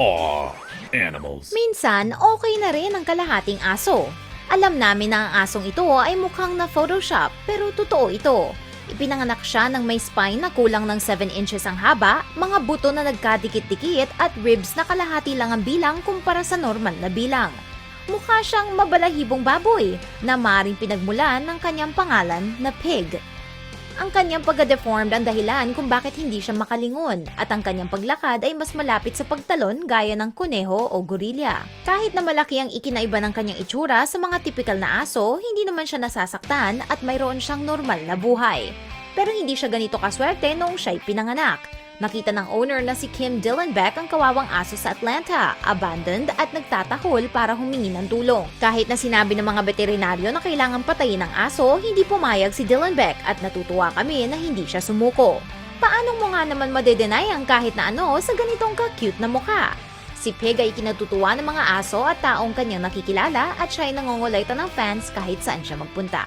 Aw, animals. Minsan, okay na rin ang kalahating aso. Alam namin na ang asong ito ay mukhang na Photoshop, pero totoo ito. Ipinanganak siya ng may spine na kulang ng 7 inches ang haba, mga buto na nagkadikit-dikit at ribs na kalahati lang ang bilang kumpara sa normal na bilang. Mukha siyang mabalahibong baboy na maring pinagmulan ng kanyang pangalan na pig. Ang kanyang pagka-deformed ang dahilan kung bakit hindi siya makalingon at ang kanyang paglakad ay mas malapit sa pagtalon gaya ng kuneho o gorilla. Kahit na malaki ang ikinaiba ng kanyang itsura sa mga tipikal na aso, hindi naman siya nasasaktan at mayroon siyang normal na buhay. Pero hindi siya ganito kaswerte noong siya'y pinanganak. Nakita ng owner na si Kim Dillenbeck ang kawawang aso sa Atlanta, abandoned at nagtatahol para humingi ng tulong. Kahit na sinabi ng mga veterinaryo na kailangan patayin ang aso, hindi pumayag si Dillenbeck at natutuwa kami na hindi siya sumuko. Paano mo nga naman madedenay ang kahit na ano sa ganitong ka-cute na mukha? Si Pig ay kinatutuwa ng mga aso at taong kanyang nakikilala at siya ay nangongolekta ng fans kahit saan siya magpunta.